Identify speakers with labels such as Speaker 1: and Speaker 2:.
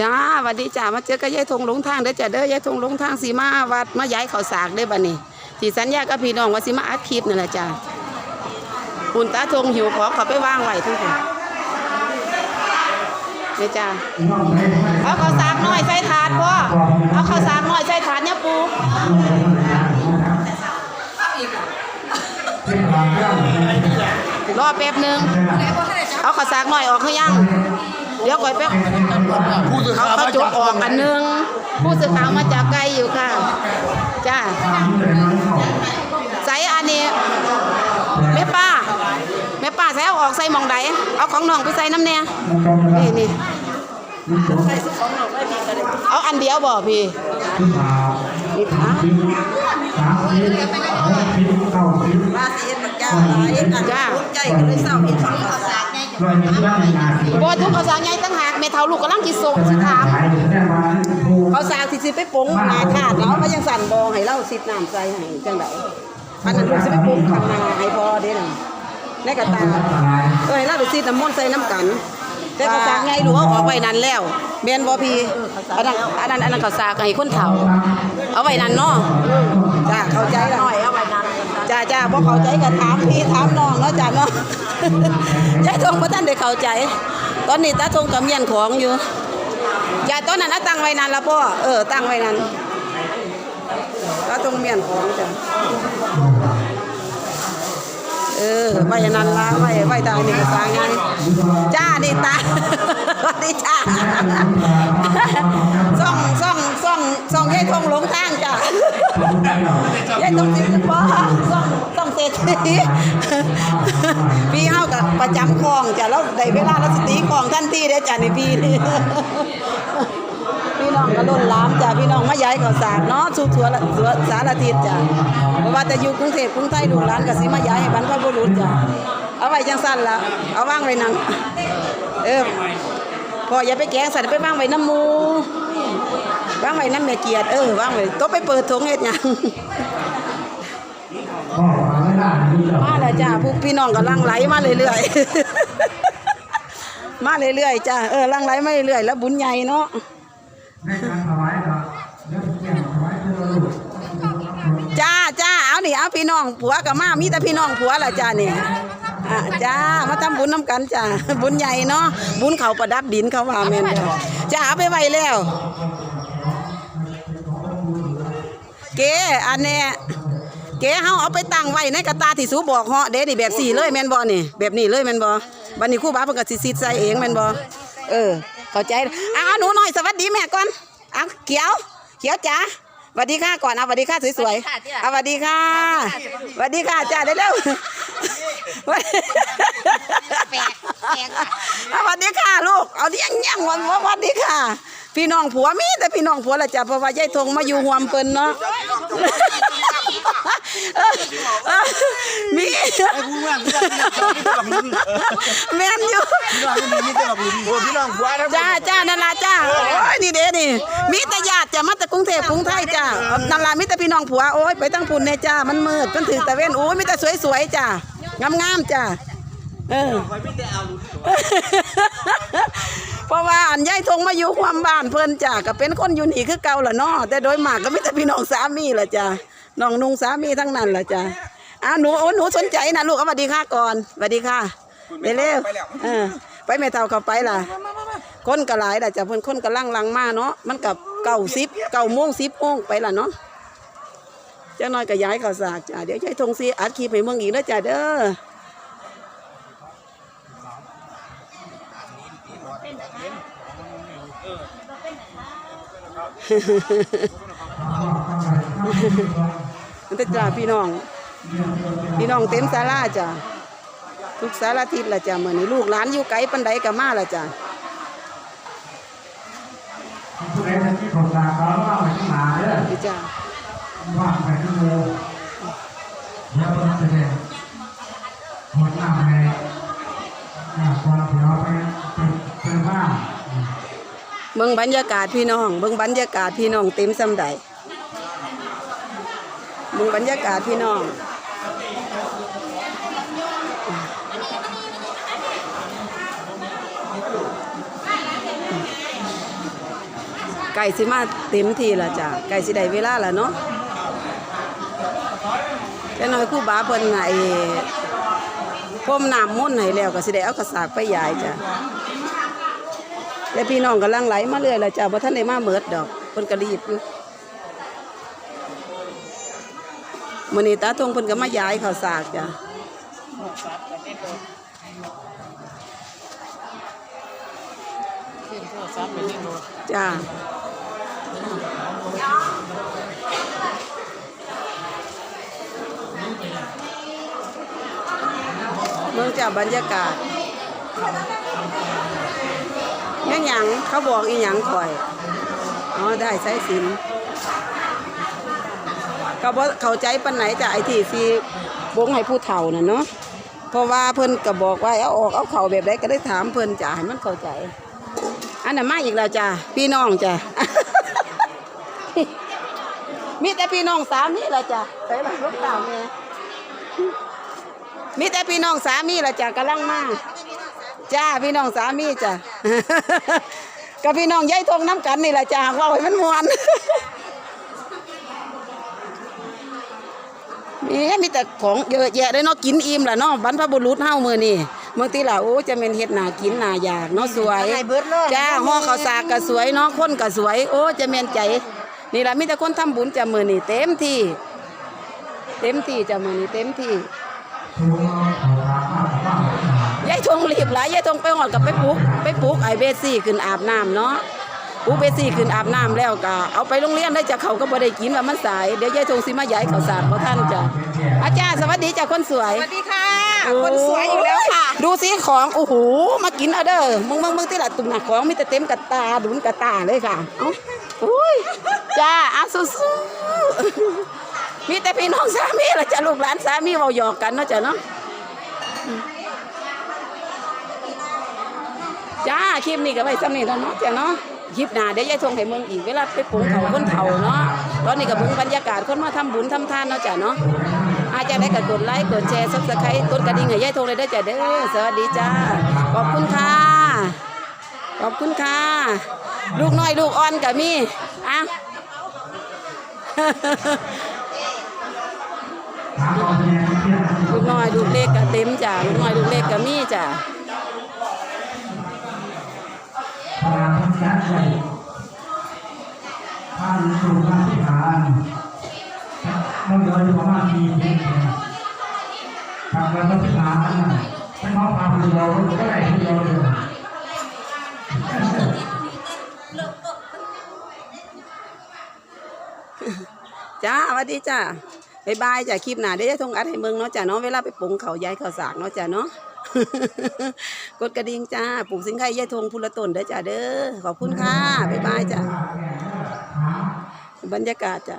Speaker 1: จ้าวัดดีจ้ามาเจอกับยายทงหลงทางเด้อจ้าเด้อยายทงหลงทางสีมาวัดมาย้ายเขาสากได้อบัดนี้ที่สัญญากับพี่น้องว่าสิมาอัดคลิปนั่นแหละจ้าคุณตาทงหิวขอเขาไปว่างไว้ทั้งคนนี่จ้าเอาเขาสากหน่อยใส่ถาดพ่อเอาเขาสากหน่อยใส่ถาดเนี่ยปูรอแป๊บหนึงเอาเขาสากหน่อยออกเขายัง เดี๋ยวก่อยแป๊บ
Speaker 2: ผู้สื่อ
Speaker 1: เขา
Speaker 2: ข่าว
Speaker 1: เขา
Speaker 2: มา
Speaker 1: จุ
Speaker 2: จาก
Speaker 1: ออกอันหนึง ผู้สื่อข่าวมาจากไกลอยู่ค่ะ จ้าใส่อันนี้แม่ป้าแม่ป้าใส่เอาออกใส่หมองใดเอาของน้องไปใส่น้ำเนี่ยนี่นี่เอาอันเดียวบ่พี่นี่ค่ะ
Speaker 3: ว่าสิเฮ็ดบักจ้า หลายอันภูมิใจก็เลยเศร้าเฮ็ดของภาษา
Speaker 1: บ่ทุกภาษาใหญ่ตั้งหากแม่เฒ่าลูกกำลังสิส่งสิถาม
Speaker 3: เขาสาวที่สิไปปงหนาถาดเนาะว่ายังสั่นบ่ให้เราสิบน้ำใส่ให้จังไดอันนั้นลูกสิไปปงข้างหน้าให้พอเด้นั่นในกระตาเอ้ยเราไปสิน้ำมนต์ใส่น้ำกัน
Speaker 1: แต่ภาษาใหญ่ลูกเอาออกไว้นั่นแล้วแม่นบ่พี่อันนั้นอันนั้นอันนั้นเขาสากให้คนเฒ่า เอาไว้นั่นเนาะ
Speaker 3: จ้าเข้าใจแล้ว
Speaker 1: น้อย เอา
Speaker 3: จ้าจ้าพอเข้าใจก็ถามพี่ถามน้องเนาะจ้าเนาะ
Speaker 1: ยายทงบ่ทันได้เข้าใจ ตอนนี้ตาทงกับเมียนของอยู่ยายตอนนั้นน่ะตั้งไว้นั่นละพ่อเออตั้งไว้นา
Speaker 3: นตาทงเมียนของจ้า
Speaker 1: ออไว้อันนั้นละไว้ไว้ตานี่ก็สางไงจ้านี่ตาดีจ้าส่องส่องส่องส่องยายทงหลงทางจ้ายายทงสิพ่อส่องส่องเศรษฐีพี่เฮากับประจำคลองจ้ะแล้วได้เวลาเราสตีคลองทันทีเด้จ้ะนี่พี่นี่ พี่น้องก็ล้นหล้ามจ้ะพี่น้องมาย้ายข้าวสารเนาะสู่ทั่วละทั่วสารทิศจ้ะเพราะว่าแต่อยู่กรุงเทพกรุงไทยลูกหลานก็สิมาย้ายให้บรรพบุรุษจ้ะเอาไว้จังซั่นล่ะเอาวางไว้นั่นเออพออย่าไปแกงใส่ไปวางไว้น้ำหมูวางไว้น้ำแม่เกียรติเออวางไว้โต๊ะไปเปิดถุงเฮ็ดหยังมาแล้วจ้าพวกพี่น้องกำลังไหลมาเรื่อยๆมาเรื่อยๆจ้าเออลังไหลมาเรื่อยๆแล้วบุญใหญ่เนาะ จ้าจ้าเอานี่เอาพี่น้องผัวกับมามีแต่พี่น้องผัวล่ะจ้านี่อะจ้ามาทำบุญน้ำกันจ้าบุญใหญ่เนาะบุญเขาประดับดินเขาว่าแม่นจ้าจ้าเอาไปไว้แล้ว เก๋อันเนี้ยเก๋เฮาเอาไปตั้งไว้ในกระตาที่สูบอกเหาะเด้นี่แบบสี่เลยแม่นบ่นี่แบบนี้เลยแม่นบ่บัดนี้ครูบาเพิ่นก็สิซิดใส่เองแม่นบ่เออ เข้าใจอ้าวหนูหน่อยสวัสดีแม่ก่อนอ้าวเขียว เขียวจ๋าสวัสดีค่ะก่อนเอาสวัสดีค่ะสวยๆเอาสวัสดีค่ะสวัสดีค่ะจ้าเร็วๆ
Speaker 4: แปลกแปลก
Speaker 1: เอาสวัสดีค่ะลูกเอาเลี้ยงยังวันสวัสดีค่ะ พี่น้องผัวมีแต่พี่น้องผัวละจ้ะเพราะว่ายายทงมาอยู่หวมเพิ่นเนาะ มี
Speaker 2: ผู้เมืองพี่น้องพี่น้องพี่น้อง
Speaker 1: แม่นอยู่
Speaker 2: พี่น้องพี่น้องพี่น้องผัวทั้ง
Speaker 1: จ้าจ้านั่นล่ะจ้าโอ้ยนี่เด้นี่ มีแต่ญาติจ้ะมาแต่กรุงเทพกรุงไทยจ้านั่นล่ะมีแต่พี่น้องผัวโอ้ยไปตั้งพุ่นแน่จ้ามันมืดมันถือตะเว้นโอ้ยมีแต่สวยๆจ้างามๆจ้าเออเพราะว่าอันยายทงมาอยู่ความบ้านเพิ่นจ้าก็เป็นคนอยู่นี่คือเก่าล่ะเนาะแต่โดยมากก็มีแต่พี่น้องสามีล่ะจ้าน้องนุ่งสามีทั้งนั้นล่ะจ้า อ้าวหนูโอ้หนูสนใจนะลูกเอาสวัสดีค่ะก่อนสวัสดีค่ะเร็วๆเออไปแม่เท่าเข้าไปล่ะคนก็หลายล่ะจ้ะเพิ่นคนก็ลังลังมาเนาะมันกับเก้าสิบเก้าโมงสิบโมงไปล่ะเนาะเจ้าน้อยก็ย้ายข่าวสารจ้ะเดี๋ยวยายทงซีอัดคลิปให้เมืองอีกแล้วจ้ะเด้อมันจะจ้าพี่น้อง พี่น้องเต็มศาลาจ้ะทุกสารทิศละจ้ะเหมือนี้ลูกหลานอยู่ไกลปันใดก็มาละจ้ะ
Speaker 5: ผู้ใดเป็นที่ของตาเขาว่าไปที่หาเด้อ
Speaker 1: พี่จ้า
Speaker 5: ว่าไปที่โมแล้วก็จะเป็นหัวหน้าในหน้าความเดี๋ยวไปเป็นเป็นบ้าน
Speaker 1: เบิ่งบรรยากาศพี่น้องเบิ่งบรรยากาศพี่น้องเต็มซ้ำใดเบิ่งบรรยากาศพี่น้อง ไก่สิมาเต็มทีละจ้ะไก่สิได้เวลาละเนาะแต่น้อยคู่บาเพิ่นไอ้พรมน้ำมนต์ให้แล้วก็สิได้เอากระสากไปยายจ้ะและพี่น้องกำลังไหลมาเรื่อยละจ้ะบ่ทันได้มาเมิดดอกเพิ่นก็รีบอยู่มื้อนี้ตาทงเพิ่นก็มาย้ายข้าวสากจ้ะจ้า เมืองจากบรรยากาศแม่หยังเขาบอกอีหยังข่อยอ๋อได้ใช้สินเขาบอกเข้าใจปันไหนจากไอที่ซีบงให้ผู้เฒ่าน่ะเนาะเพราะว่าเพิ่นก็บอกว่าเอาออกเอาเข่าแบบใดก็ได้ถามเพิ่นจ้ะให้มันเข้าใจ อันนั้นมาอีกแล้วจ้ะพี่น้องจ้ะ มีแต่พี่น้องสามีละจ้ะใส่ละลูกสาวแม่มีแต่พี่น้องสามีละจ้ะกำลังมาจ้าพี่น้องสามีจ้ะกับพี่น้องยายทงน้ำกันนี่ละจ้ะว่าให้มันมวนมีมีแต่ของเยอะแยะเลยเนาะกินอิ่มล่ะเนาะบรรพบุรุษเฮามื้อนี่เมื่อตีล่ะโอ้จะเป็นเฮ็ดหนากินหนาอยากเนาะสวย
Speaker 3: ให้เบิดเลย
Speaker 1: จ้าห่อข้าวสากก็สวยเนาะคนก็สวย โอ้จะแม่นใจ นี่ล่ะมีแต่คนทำบุญจะมื้อนี่เต็มที่ เต็มที่จะมื้อนี่เต็มที่
Speaker 5: ชูน้องเขาถามว่าว่าหรือเปล่ายา
Speaker 1: ยทงรีบหลายยายทงไปหอดกับไปปลุกไปปลุกไอเบซี่ขึ้นอาบน้ำเนาะปลุกเบซี่ขึ้นอาบน้ำแล้วก็เอาไปโรงเรียนได้จากเขาก็บ่ได้กินว่ามันสายเดี๋ยวยายทงสิมาย้ายข้าวสารบ่ท่านจ้ะอาจารย์สวัสดีจ้ะคนสวย
Speaker 3: สวัสดีค่ะ คนสวยอยู่แล้วค่ะ
Speaker 1: ดูสิของโอ้โหมากินเอาเด้อมึงมึงมึงที่ละตุ่มหนักของมีแต่เต็มกระตาดุนกระตาเลยค่ะเอ้า อุ้ยจ้าอาสู้ๆมีแต่พี่น้องสามีละจ้ะลูกหลานสามีเว้าหยอกกันเนาะจ้ะเนาะจ้าคลิปนี้ก็ไว้ซ้ำนี่แล้วเนาะจ้ะเนาะคลิปหน้าเดี๋ยวยายทงให้เมืองอีกเวลาไปปรุงเขาคนเฒ่าเนาะตอนนี้ก็บิ่งบรรยากาศคนมาทำบุญทำทานเนาะจ้ะเนาะอาจจะได้กดกดไลค์กดแชร์ซับสไครต์กดกระดิ่งให้ยายทงเลยได้จ้ะเด้อสวัสดีจ้าขอบคุณค่ะขอบคุณค่ะ ลูกน้อยลูกอ่อนกับมีอะ
Speaker 5: ถามว่าเป็นยังไงเที่ยว
Speaker 1: ลูกน้อยลูกเล็กก็เต็มจ้ะลูกน้อยลูกเล็กก็มีจ้ะ
Speaker 5: พลังทั้งยัดเลยถ้าหรือสูงมาที่ฐานมันเดินประมาณทีเดียวทำแล้วก็ที่ฐานนั่นน่ะไม่มองพาไปเราก็ได้ที่เราเลย
Speaker 1: วัสดีจ้าบายบายจ้ะคลิปหน้าเดี๋ยวยายทงอัดให้เมืองเนาะจ้ะเนาะเวลาไปปุงเขาย้ายข้าสากเนาะจ้ะเนาะกดกระดิ่งจ้าปลูกสินค้ายายทงพุละตนเด้อจ้ะเด้อขอบคุณค่ะบายบายจ้ะบรรยากาศจ้ะ